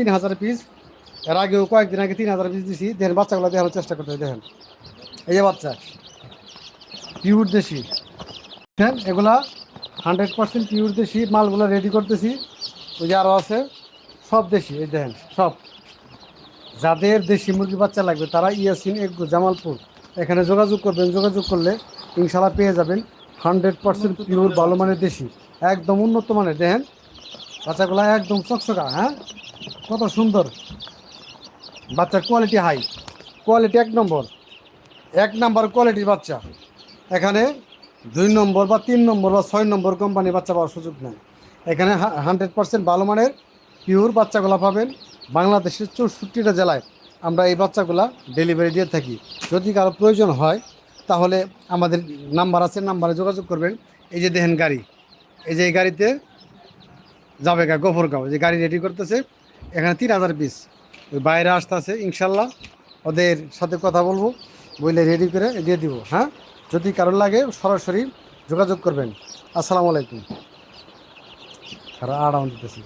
তিন হাজার পিস এর আগেও কয়েকদিন আগে তিন হাজার পিস দিছি। দেখেন, বাচ্চাগুলো দেখানোর চেষ্টা করতে দেখেন। এই যে বাচ্চা পিওর দেশি। দেখেন, এগুলা হান্ড্রেড পার্সেন্ট পিওর দেশি, মালগুলো রেডি করতেছি। ওই যে আরও আছে, সব দেশি, এই দেখেন, সব। যাদের দেশি মুরগি বাচ্চা লাগবে, তারা ইয়াসিন, এগ্রো, জামালপুর, এখানে যোগাযোগ করবেন, যোগাযোগ করলে ইনশাল্লাহ পেয়ে যাবেন হান্ড্রেড পার্সেন্ট পিওর ভালো মানের দেশি। একদম উন্নত মানের, দেখেন। বাচ্চাগুলো একদম চকচকা হ্যাঁ? কত সুন্দর। বাচ্চার কোয়ালিটি হাই কোয়ালিটি এক নম্বর। এক নম্বর কোয়ালিটির বাচ্চা। এখানে দুই নম্বর বা তিন নম্বর বা ছয় নম্বর কোম্পানি বাচ্চা পাওয়ার সুযোগ নেই। এখানে হান্ড্রেড পার্সেন্ট ভালো মানের পিওর বাচ্চাগুলো পাবেন। বাংলাদেশের চৌষট্টিটা জেলায় আমরা এই বাচ্চাগুলা ডেলিভারি দিয়ে থাকি। যদি কারও প্রয়োজন হয়, তাহলে আমাদের নাম্বার আছে নাম্বারে যোগাযোগ করবেন। এই যে দেখেন গাড়ি। এই যে এই গাড়িতে যাবে গা গোফরগাঁও। যে গাড়ি রেডি করতেছে। এখানে তিন হাজার পিস ওই বাইরে আসতে আছে ইনশাল্লাহ ওদের সাথে কথা বলব, বইলে রেডি করে দিয়ে দিব হ্যাঁ? যদি কারোর লাগে সরাসরি যোগাযোগ করবেন। আসসালামু আলাইকুম। আর আড়াউন দিতেছি।